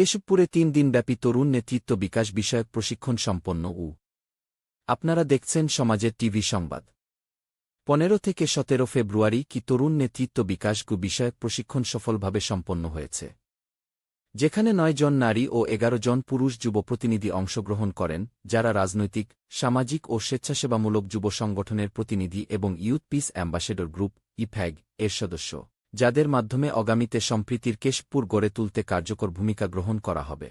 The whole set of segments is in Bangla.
কেশবপুরে তিন দিনব্যাপী তরুণ নেতৃত্ব বিকাশ বিষয়ক প্রশিক্ষণ সম্পন্ন উ। আপনারা দেখছেন সমাজের টিভি সংবাদ। পনেরো থেকে সতেরো ফেব্রুয়ারি কি তরুণ নেতৃত্ব বিকাশ গু বিষয়ক প্রশিক্ষণ সফলভাবে সম্পন্ন হয়েছে। যেখানে নয় জন নারী ও এগারো জন পুরুষ যুব প্রতিনিধি অংশগ্রহণ করেন, যারা রাজনৈতিক, সামাজিক ও স্বেচ্ছাসেবামূলক যুব সংগঠনের প্রতিনিধি এবং ইউথ পিস অ্যাম্বাসেডর গ্রুপ ইফ্যাগ এর সদস্য। যাদের মাধ্যমে আগামীতে সম্প্রীতির কেশপুর গড়ে তুলতে কার্যকর ভূমিকা গ্রহণ করা হবে।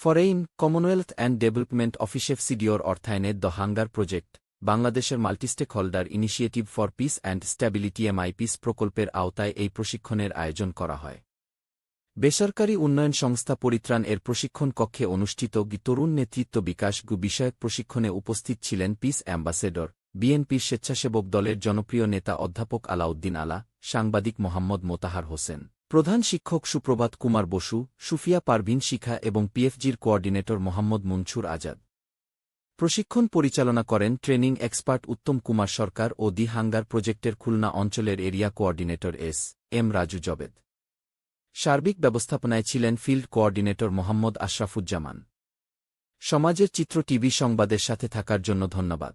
ফরেইন কমনওয়েলথ অ্যান্ড ডেভেলপমেন্ট অফিসেফ সিডিওর অর্থায়নে দ্য হাঙ্গার প্রজেক্ট, বাংলাদেশের multistakeholder initiative for peace and stability এমআইপিস প্রকল্পের আওতায় এই প্রশিক্ষণের আয়োজন করা হয়। বেসরকারি উন্নয়ন সংস্থা পরিত্রাণ এর প্রশিক্ষণ কক্ষে অনুষ্ঠিত তরুণ নেতৃত্ব বিকাশ গু বিষয়ক প্রশিক্ষণে উপস্থিত ছিলেন পিস অ্যাম্বাসেডর বিএনপির স্বেচ্ছাসেবক দলের জনপ্রিয় নেতা অধ্যাপক আলাউদ্দিন আলা, সাংবাদিক মোহাম্মদ মোতাহার হোসেন, প্রধান শিক্ষক সুপ্রভাত কুমার বসু, সুফিয়া পারভিন শিখা এবং পিএফজির কোঅর্ডিনেটর মোহাম্মদ মুনছুর আজাদ। প্রশিক্ষণ পরিচালনা করেন ট্রেনিং এক্সপার্ট উত্তম কুমার সরকার ও দি হাঙ্গার প্রজেক্টের খুলনা অঞ্চলের area coordinator S M Raju Jobed. সার্বিক ব্যবস্থাপনায় ছিলেন ফিল্ড কোঅর্ডিনেটর মোহাম্মদ আশরাফুজ্জামান। সমাজের চিত্র টিভি সংবাদের সাথে থাকার জন্য ধন্যবাদ।